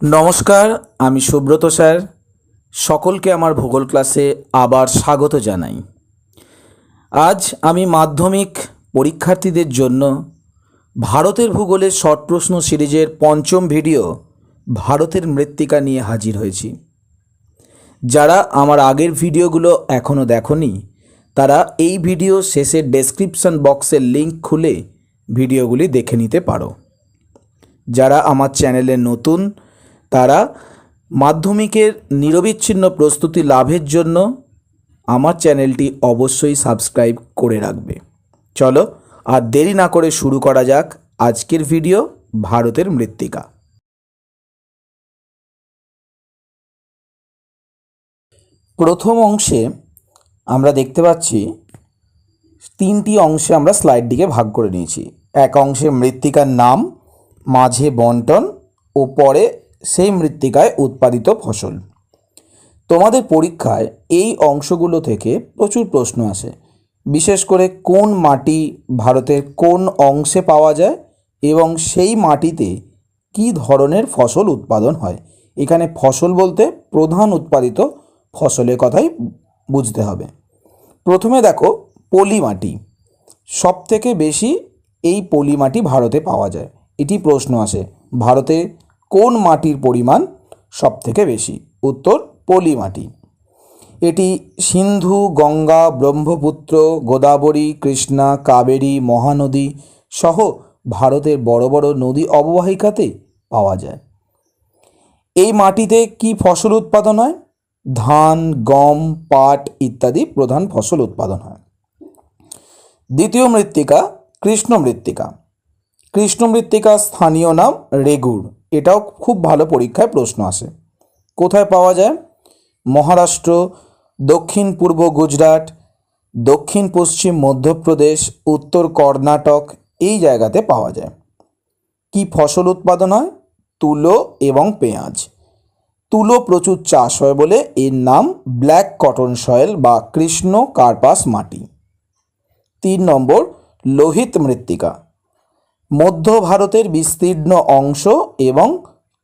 নমস্কার, আমি সুব্রত স্যার। সকলকে আমার ভূগোল ক্লাসে আবার স্বাগত জানাই। আজ আমি মাধ্যমিক পরীক্ষার্থীদের জন্য ভারতের ভূগোলের শর্ট প্রশ্ন সিরিজের পঞ্চম ভিডিও ভারতের মৃত্তিকা নিয়ে হাজির হয়েছি। যারা আমার আগের ভিডিওগুলো এখনও দেখনি, তারা এই ভিডিও শেষের ডেসক্রিপশন বক্সের লিঙ্ক খুলে ভিডিওগুলি দেখে নিতে পারো। যারা আমার চ্যানেলে নতুন তারা মাধ্যমিকের নিরবিচ্ছিন্ন প্রস্তুতি লাভের জন্য আমার চ্যানেলটি অবশ্যই সাবস্ক্রাইব করে রাখবে। চলো, আর দেরি না করে শুরু করা যাক আজকের ভিডিও, ভারতের মৃত্তিকা। প্রথম অংশে আমরা দেখতে পাচ্ছি, তিনটি অংশে আমরা স্লাইডটিকে ভাগ করে নিয়েছি। এক অংশে মৃত্তিকার নাম, মাঝে বন্টন, ও পরে সেই মৃত্তিকায় উৎপাদিত ফসল। তোমাদের পরীক্ষায় এই অংশগুলো থেকে প্রচুর প্রশ্ন আসে। বিশেষ করে কোন মাটি ভারতের কোন অংশে পাওয়া যায় এবং সেই মাটিতে কী ধরনের ফসল উৎপাদন হয়? এখানে ফসল বলতে প্রধান উৎপাদিত ফসলের কথাই বুঝতে হবে। প্রথমে দেখো পলি মাটি সব থেকে বেশি এই পলি মাটি ভারতে পাওয়া যায়। এটি প্রশ্ন আসে। ভারতে কোন মাটির পরিমাণ সব থেকে বেশি? উত্তর, পলি মাটি। এটি সিন্ধু, গঙ্গা, ব্রহ্মপুত্র, গোদাবরী, কৃষ্ণা, কাবেরী, মহানদী সহ ভারতের বড় বড় নদী অববাহিকাতে পাওয়া যায়। এই মাটিতে কি ফসল উৎপাদন হয়? ধান, গম, পাট ইত্যাদি প্রধান ফসল উৎপাদন হয়। দ্বিতীয় মৃত্তিকা কৃষ্ণ মৃত্তিকা কৃষ্ণ মৃত্তিকা স্থানীয় নাম রেগুড় এটাও খুব ভালো পরীক্ষায় প্রশ্ন আসে। কোথায় পাওয়া যায়? মহারাষ্ট্র, দক্ষিণ পূর্ব গুজরাট, দক্ষিণ পশ্চিম মধ্যপ্রদেশ, উত্তর কর্ণাটক, এই জায়গাতে পাওয়া যায়। কি ফসল উৎপাদন হয়? তুলো এবং পেঁয়াজ। তুলো প্রচুর চাষ হয় বলে এর নাম ব্ল্যাক কটন সয়েল বা কৃষ্ণ কার্পাস মাটি। তিন নম্বর, লোহিত মৃত্তিকা। মধ্য ভারতের বিস্তীর্ণ অংশ এবং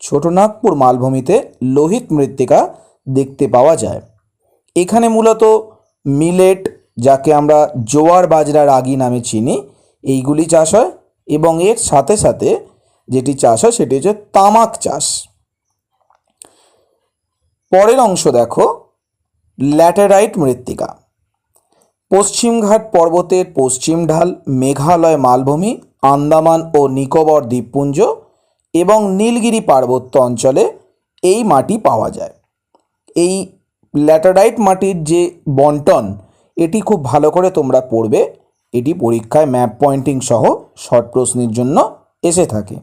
ছোটনাগপুর মালভূমিতে লোহিত মৃত্তিকা দেখতে পাওয়া যায়। এখানে মূলত মিলেট, যাকে আমরা জোয়ার বাজরা রাগি নামে চিনি, এইগুলি চাষ হয় এবং এর সাথে সাথে যেটি চাষ হয় সেটি হচ্ছে তামাক চাষ। পরের অংশ দেখো, ল্যাটেরাইট মৃত্তিকা। পশ্চিমঘাট পর্বতের পশ্চিম ঢাল, মেঘালয় মালভূমি, আন্দামান ও নিকোবর দ্বীপপুঞ্জ এবং নীলগিরি পার্বত্য অঞ্চলে এই মাটি পাওয়া যায়। এই ল্যাটারাইট মাটির যে বন্টন, এটি খুব ভালো করে তোমরা পড়বে। এটি পরীক্ষায় ম্যাপ পয়েন্টিং সহ শর্ট প্রশ্নের জন্য এসে থাকে।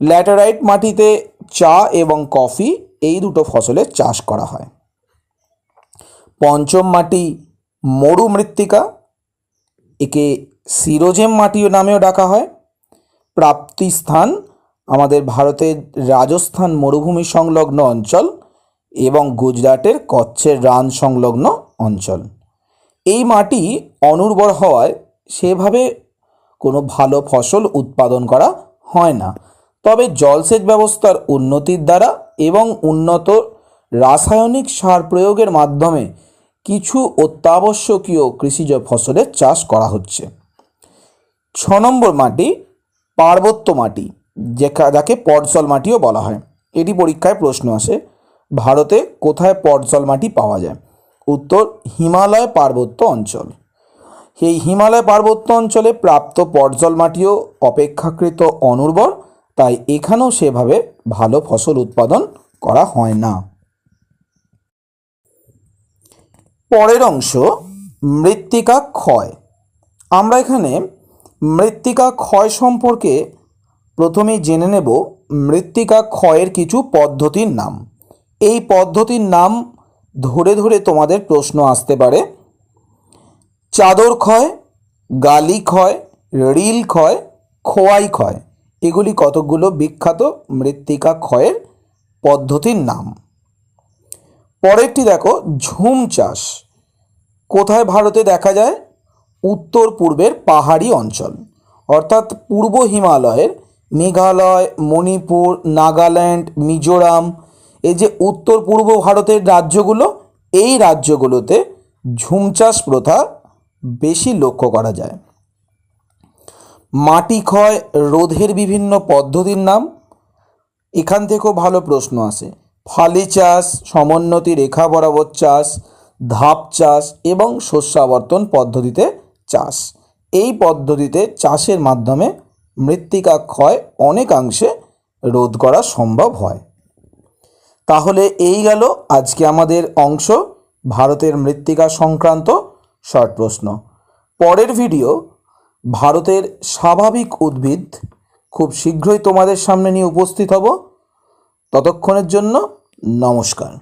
ল্যাটারাইট মাটিতে চা এবং কফি, এই দুটো ফসলের চাষ করা হয়। পঞ্চম মাটি মরু মৃত্তিকা, একে সিরোজেম মাটিও নামেও ডাকা হয়। প্রাপ্তিস্থান আমাদের ভারতের রাজস্থান মরুভূমি সংলগ্ন অঞ্চল এবং গুজরাটের কচ্ছের রান সংলগ্ন অঞ্চল। এই মাটি অনুর্বর হওয়ায় সেভাবে কোনো ভালো ফসল উৎপাদন করা হয় না। তবে জলসেচ ব্যবস্থার উন্নতির দ্বারা এবং উন্নত রাসায়নিক সার প্রয়োগের মাধ্যমে কিছু অত্যাবশ্যকীয় কৃষিজ ফসলের চাষ করা হচ্ছে। ছ নম্বর মাটি, পার্বত্য মাটি যেকা যাকে পর্জল মাটিও বলা হয়। এটি পরীক্ষায় প্রশ্ন আসে, ভারতে কোথায় পর্জল মাটি পাওয়া যায়? উত্তর, হিমালয় পার্বত্য অঞ্চল। এই হিমালয় পার্বত্য অঞ্চলে প্রাপ্ত পর্জল মাটিও অপেক্ষাকৃত অনুর্বর, তাই এখানেও সেভাবে ভালো ফসল উৎপাদন করা হয় না। পরের অংশ মৃত্তিকা ক্ষয়। আমরা এখানে মৃত্তিকা ক্ষয় সম্পর্কে প্রথমেই জেনে নেব মৃত্তিকা ক্ষয়ের কিছু পদ্ধতির নাম। এই পদ্ধতির নাম ধরে ধরে তোমাদের প্রশ্ন আসতে পারে। চাদর ক্ষয়, গালি ক্ষয়, রিল ক্ষয়, খোয়াই ক্ষয়। এগুলি কতকগুলো বিখ্যাত মৃত্তিকা ক্ষয়ের পদ্ধতির নাম। পরেরটি দেখো, ঝুম চাষ। কোথায় ভারতে দেখা যায়? উত্তর পূর্বের পাহাড়ি অঞ্চল। অর্থাৎ পূর্ব হিমালয়ের মেঘালয়, মণিপুর, নাগাল্যান্ড, মিজোরাম, এই যে উত্তর পূর্ব ভারতের রাজ্যগুলো, এই রাজ্যগুলোতে ঝুম চাষ প্রথা বেশি লক্ষ্য করা যায়। মাটি ক্ষয়, রোধের বিভিন্ন পদ্ধতির নাম। এখান থেকেও ভালো প্রশ্ন আসে। ফালি চাষ, সমোন্নতি, রেখা বরাবর চাষ, ধাপ চাষ এবং শস্যাবর্তন পদ্ধতিতে চাষ। এই পদ্ধতিতে চাষের মাধ্যমে মৃত্তিকা ক্ষয় অনেকাংশে রোধ করা সম্ভব হয়। তাহলে এই গেল আজকে আমাদের অংশ, ভারতের মৃত্তিকা সংক্রান্ত শর্ট প্রশ্ন। পরের ভিডিও, ভারতের স্বাভাবিক উদ্ভিদ, খুব শীঘ্রই তোমাদের সামনে নিয়ে উপস্থিত হব। ততক্ষণের জন্য নমস্কার।